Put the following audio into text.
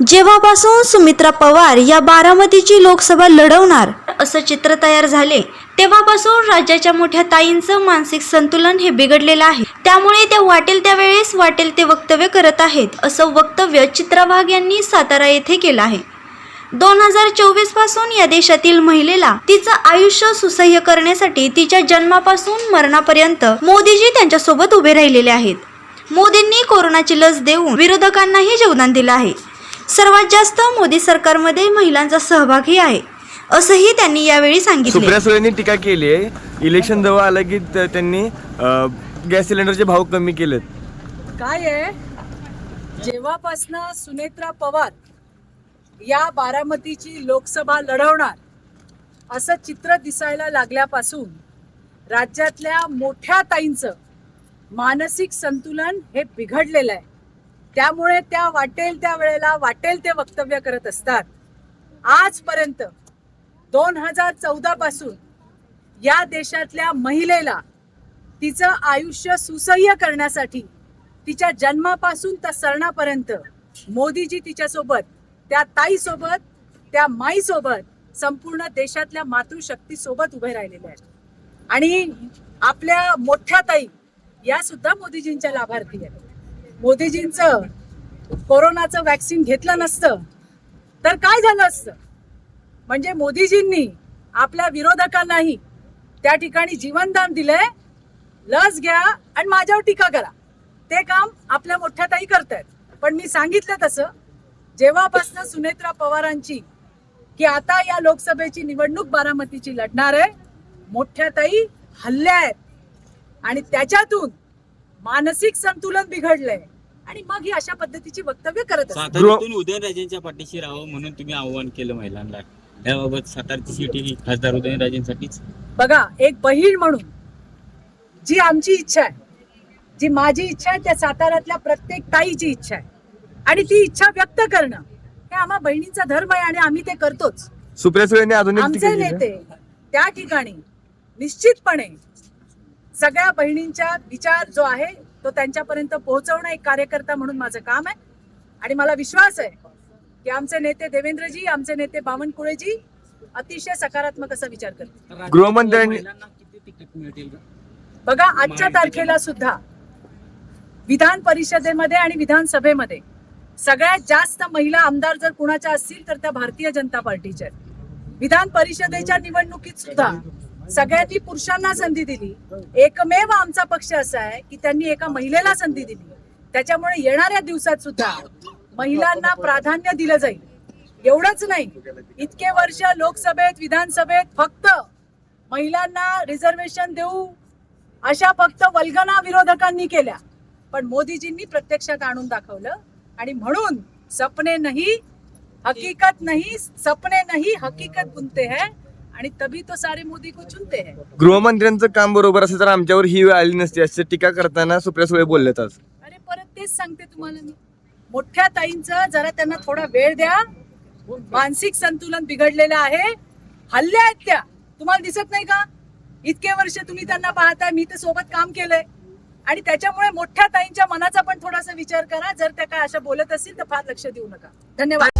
जेव्हापासून सुमित्रा पवार या बारामतीची लोकसभा लढवणार असं चित्र तयार झाले तेव्हापासून राज्याच्या मोठ्या ताईंचं मानसिक संतुलन हे बिघडलेलं आहे. त्यामुळे त्या वाटेल त्यावेळेस वाटेल ते वक्तव्य करत आहेत असं वक्तव्य चित्राभाग यांनी सातारा येथे केलं आहे. दोन हजार चोवीसपासून या देशातील महिलेला तिचं आयुष्य सुसह्य करण्यासाठी तिच्या जन्मापासून मरणापर्यंत मोदीजी त्यांच्यासोबत उभे राहिलेले आहेत. मोदींनी कोरोनाची लस देऊन विरोधकांनाही योगदान दिलं आहे. सर्वात जास्त मोदी सरकारमध्ये महिलांचा सहभागही आहे असंही त्यांनी यावेळी सांगितले. सुप्रिया सुळेंनी टीका केली आहे. इलेक्शन जवळ आलं की त- त्यांनी गॅस सिलेंडरचे भाव कमी केलेत. काय आहे? जेव्हापासनं सुनेत्रा पवार या बारामतीची लोकसभा लढवणार असं चित्र दिसायला लागल्यापासून राज्यातल्या मोठ्या ताईंचं मानसिक संतुलन हे बिघडलेलं आहे. त्यामुळे त्या वाटेल त्या वेळेला वाटेल ते वक्तव्य करत असतात. आजपर्यंत दोन हजार चौदा पासून या देशातल्या महिलेला तिचं आयुष्य सुसह्य करण्यासाठी तिच्या जन्मापासून तर सरणापर्यंत मोदीजी तिच्यासोबत त्या ताईसोबत त्या माईसोबत संपूर्ण देशातल्या मातृशक्तीसोबत उभे राहिलेले आहेत. आणि आपल्या मोठ्या ताई या सुद्धा मोदीजींच्या लाभार्थी आहेत. मोदीजींचं कोरोनाचं वॅक्सिन घेतलं नसतं तर काय झालं असतं? म्हणजे मोदीजींनी आपल्या विरोधकांनाही त्या ठिकाणी जीवनदान दिलंय लस घ्या आणि माझ्यावर टीका करा. ते काम आपल्या मोठ्या ताई करतायत. पण मी सांगितलं तसं जेव्हापासनं सुनेत्रा पवारांची की आता या लोकसभेची निवडणूक बारामतीची लढणार आहे मोठ्या ताई हल्ल्या आहेत. आणि त्याच्यातून मानसिक संतुलन बिघडलंय. आणि मग ही अशा पद्धतीची वक्तव्य करत असतात. साताऱ्यातून उदयनराजेंच्या पाठीशी राहावं म्हणून तुम्ही आव्हान केलं महिलांना. याबाबत सातारची सीट ही खासदार उदयनराजेंसाठीच. बघा एक बहीण म्हणून जी आमची इच्छा आहे जी माझी इच्छा आहे त्या साताऱ्यातल्या प्रत्येक ताईची इच्छा आहे. आणि ती इच्छा व्यक्त करणं हे आम्हा बहिणींचा धर्म आहे आणि आम्ही ते करतोच. सुप्रिया सुळेंनी अजून एक टीका आमचे. नेते त्या ठिकाणी निश्चितपणे सगळ्या बहिणींचा विचार जो आहे तो त्यांच्यापर्यंत पोहोचवणं एक कार्यकर्ता म्हणून माझं काम आहे. आणि मला विश्वास आहे की आमचे नेते देवेंद्रजी आमचे नेते बावनकुळेजी अतिशय सकारात्मक असा विचार करतील. गृहमंत्र्यांनी? बघा आजच्या तारखेला सुद्धा विधान परिषदेमध्ये आणि विधानसभेमध्ये सगळ्यात जास्त महिला आमदार जर कुणाच्या असतील तर त्या भारतीय जनता पार्टीच्या आहेत. विधान परिषदेच्या निवडणुकीत सुद्धा सगळ्यांनी पुरुषांना संधी दिली. एकमेव आमचा पक्ष असा आहे की त्यांनी एका महिलेला संधी दिली. त्याच्यामुळे येणाऱ्या दिवसात सुद्धा महिलांना प्राधान्य दिलं जाईल. एवढंच नाही. इतके वर्ष लोकसभेत विधानसभेत फक्त महिलांना रिझर्वेशन देऊ अशा फक्त वल्गना विरोधकांनी केल्या. पण मोदीजींनी प्रत्यक्षात आणून दाखवलं आणि म्हणून सपने नाही हकीकत नाही सपने नाही हकीकत बुनते हैं. आणि तभी तो सारे मोदी को चुनते हैं. गृहमंत्र्यांचं काम बरोबर असेल तर आमच्यावर ही वेळ आली नसती अशी टीका करताना सुप्रिया सुळे बोललेत आज. अरे परत तेच सांगते तुम्हाला मी. मोठ्या ताईंचं जरा त्यांना थोडा वेळ द्या. मानसिक संतुलन बिघडलेलं आहे. हल्ल्या आहेत त्या. तुम्हाला दिसत नाही का? इतके वर्ष तुम्ही त्यांना पाहताय मी तर सोबत काम केलंय. आणि त्याच्यामुळे मोठ्या ताईंच्या मनाचा पण थोडासा विचार करा. जर त्या काय अशा बोलत असतील तर फार लक्ष देऊ नका. धन्यवाद.